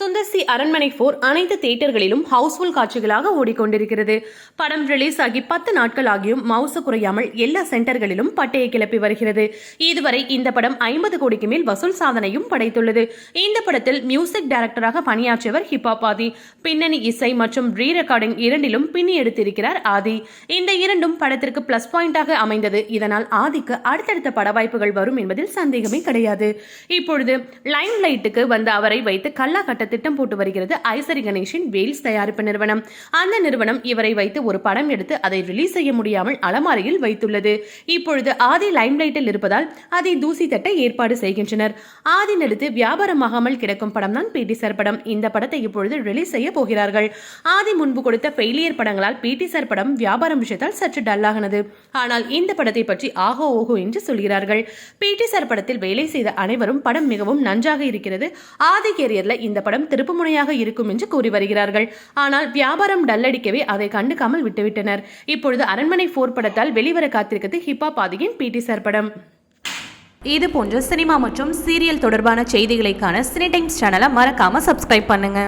சுந்தர்சி அரண்மனை போர் அனைத்து தியேட்டர்களிலும் ஹவுஸ்ஃபுல் காட்சிகளாக ஓடிக்கொண்டிருக்கிறது. படம் ரிலீஸ் ஆகி பத்து நாட்கள் ஆகியும் மவுசு குறையாமல் எல்லா சென்டர்களிலும் பட்டையை கிளப்பி வருகிறது. இதுவரை இந்த படம் ஐம்பது கோடிக்கு மேல் வசூல் சாதனையும் படைத்துள்ளது. இந்த படத்தில் மியூசிக் டைரக்டராக பணியாற்றியவர் ஹிப்ஹாப் ஆதி. பின்னணி இசை மற்றும் ரீ ரெக்கார்டிங் இரண்டிலும் பின்னி எடுத்திருக்கிறார் ஆதி. இந்த இரண்டும் படத்திற்கு பிளஸ் பாயிண்டாக அமைந்தது. இதனால் ஆதிக்கு அடுத்தடுத்த பட வாய்ப்புகள் வரும் என்பதில் சந்தேகமே கிடையாது. இப்பொழுது லைம் லைட்டுக்கு வந்த அவரை வைத்து கல்லா கட்ட திட்டம் போட்டு வருகிறது ஐசரி கணேஷின் வேல்ஸ் தயாரிப்பு நிறுவனம். அந்த நிறுவனம் இவரை வைத்து ஒரு படம் எடுத்து அதை ரிலீஸ் செய்ய முடியாமல் அலமாரியில் வைத்துள்ளது. இப்பொழுது ஆதி லைம்லைட்டில் இருப்பதால் அதை தூசி தட்ட ஏற்பாடு செய்கின்றனர். ஆதி நடித்து வியாபாரமாகாமல் கிடக்கும் படம் தான் பிடி சார் படம். இந்த படத்தை இப்பொழுது ரிலீஸ் செய்ய போகிறார்கள். ஆதி முன்பு கொடுத்த ஃபெயிலியர் படங்களால் பிடி சார் படம் வியாபாரம் விஷயத்தால் சற்று டல்லாகினது ஆனால் இந்த படத்தை பற்றி ஆகோ ஓகோ என்று சொல்கிறார்கள். பிடி சார் படத்தில் வேலை செய்த அனைவரும் படம் மிகவும் நன்றாக இருக்கிறது. ஆதி கேரியர்ல இந்த படம் திருப்புமுனையாக இருக்கும் என்று கூறி வருகிறார்கள். ஆனால் வியாபாரம் டல்லடிக்கவே அதை கண்டுக்காமல் விட்டுவிட்டனர். இப்பொழுது அரண்மனை போர் படத்தால் வெளிவர காத்திருக்கிறது ஹிப்பா பாதியின் பிடி சார் படம் இது போன்ற சினிமா மற்றும் சீரியல் தொடர்பான செய்திகளைக்கான சினி டைம்ஸ் சேனலை மறக்காம சப்ஸ்கிரைப் பண்ணுங்க.